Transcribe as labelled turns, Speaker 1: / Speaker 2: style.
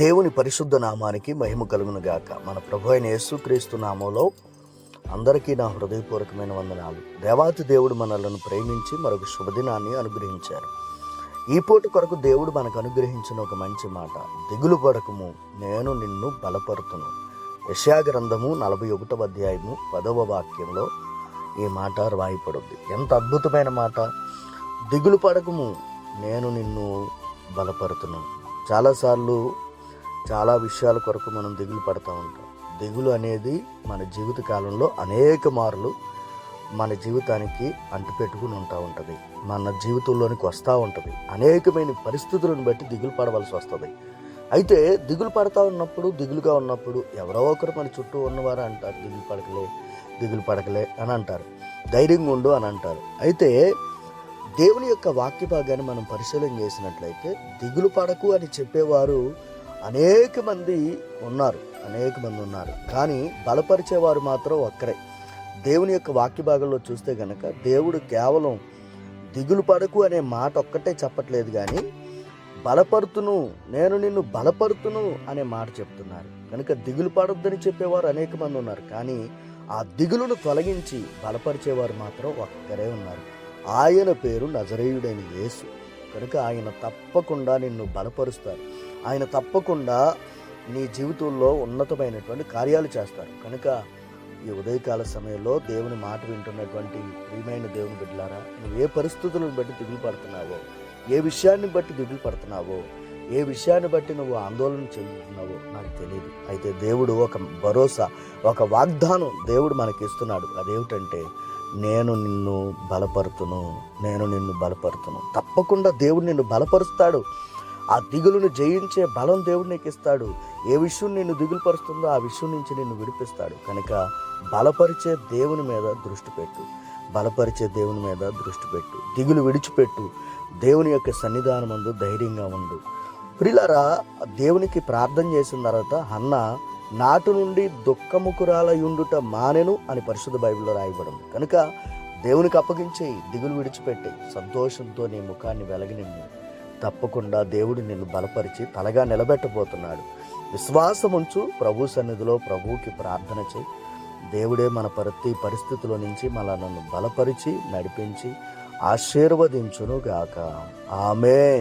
Speaker 1: దేవుని పరిశుద్ధ నామానికి మహిమ కలుగును గాక. మన ప్రభు అయిన యేసుక్రీస్తు నామంలో అందరికీ నా హృదయపూర్వకమైన వందనాలు. దేవాతి దేవుడు మనలను ప్రేమించి మరొక శుభదినాన్ని అనుగ్రహించారు. ఈ పూట కొరకు దేవుడు మనకు అనుగ్రహించిన ఒక మంచి మాట. దిగులు పడకము నేను నిన్ను బలపరుతును. యశా గ్రంథము నలభై ఒకటవ అధ్యాయము పదవ వాక్యంలో ఈ మాట రాయపడుద్ది ఎంత అద్భుతమైన మాట. దిగులు పడకము నేను నిన్ను బలపరుతును. చాలాసార్లు చాలా విషయాల కొరకు మనం దిగులు పడతా ఉంటాం. దిగులు అనేది మన జీవిత కాలంలో అనేక మార్లు మన జీవితానికి అంటుపెట్టుకుని ఉంటా ఉంటుంది. మన జీవితంలోనికి వస్తూ ఉంటుంది. అనేకమైన పరిస్థితులను బట్టి దిగులు పడవలసి వస్తుంది. అయితే దిగులు పడతా ఉన్నప్పుడు దిగులుగా ఉన్నప్పుడు ఎవరో ఒకరు మన చుట్టూ ఉన్నవారు అంటారు దిగులు పడకలే దిగులు పడకలే అని అంటారు. ధైర్యంగా ఉండు అని అంటారు. అయితే దేవుని యొక్క వాక్య భాగాన్ని మనం పరిశీలన చేసినట్లయితే దిగులు పడకు అని చెప్పేవారు అనేక మంది ఉన్నారు అనేక మంది ఉన్నారు. కానీ బలపరిచేవారు మాత్రం ఒక్కరే. దేవుని యొక్క వాక్య భాగంలో చూస్తే గనక దేవుడు కేవలం దిగులు పడకు అనే మాట ఒక్కటే చెప్పట్లేదు కానీ బలపరుతును నేను నిన్ను బలపరుతును అనే మాట చెప్తున్నారు. కనుక దిగులు పడొద్దని చెప్పేవారు అనేక మంది ఉన్నారు. కానీ ఆ దిగులును తొలగించి బలపరిచేవారు మాత్రం ఒక్కరే ఉన్నారు. ఆయన పేరు నజరేయుడైన యేసు. కనుక ఆయన తప్పకుండా నిన్ను బలపరుస్తారు. ఆయన తప్పకుండా నీ జీవితంలో ఉన్నతమైనటువంటి కార్యాలు చేస్తారు. కనుక ఈ ఉదయకాల సమయంలో దేవుని మాట వింటున్నటువంటి ప్రియమైన దేవుని బిడ్డలారా నువ్వు ఏ పరిస్థితులను బట్టి దిగులు పడుతున్నావో ఏ విషయాన్ని బట్టి దిగులు పడుతున్నావో ఏ విషయాన్ని బట్టి నువ్వు ఆందోళన చెందుతున్నావో నాకు తెలియదు అయితే దేవుడు ఒక భరోసా ఒక వాగ్దానం దేవుడు మనకి ఇస్తున్నాడు అదేమిటంటే నేను నిన్ను బలపరుతును నేను నిన్ను బలపరుతును. తప్పకుండా దేవుడు నిన్ను బలపరుస్తాడు. ఆ దిగులును జయించే బలం దేవుడు నీకు ఇస్తాడు ఏ విషయం నిన్ను దిగులుపరుస్తుందో ఆ విషయం నుంచి నిన్ను విడిపిస్తాడు. కనుక బలపరిచే దేవుని మీద దృష్టి పెట్టు. బలపరిచే దేవుని మీద దృష్టి పెట్టు. దిగులు విడిచిపెట్టు. దేవుని యొక్క సన్నిధానమందు ధైర్యంగా ఉండు. ప్రిలరా దేవునికి ప్రార్థన చేసిన తర్వాత అన్న నాటు నుండి దుఃఖముకురాలయుండుట మానెను అని పరిశుద్ధ బైబిల్లో రాయబడం కనుక దేవునికి అప్పగించి దిగులు విడిచిపెట్టి సంతోషంతో నీ ముఖాన్ని వెలగనిమ్ము తప్పకుండా దేవుడు నిన్ను బలపరిచి తలగా నిలబెట్టబోతున్నాడు. విశ్వాసముంచు ప్రభు సన్నిధిలో ప్రభువుకి ప్రార్థన చేయి. దేవుడే మన ప్రతి పరిస్థితిలో నుంచి మనలను బలపరిచి నడిపించి ఆశీర్వదించును గాక ఆమెన్.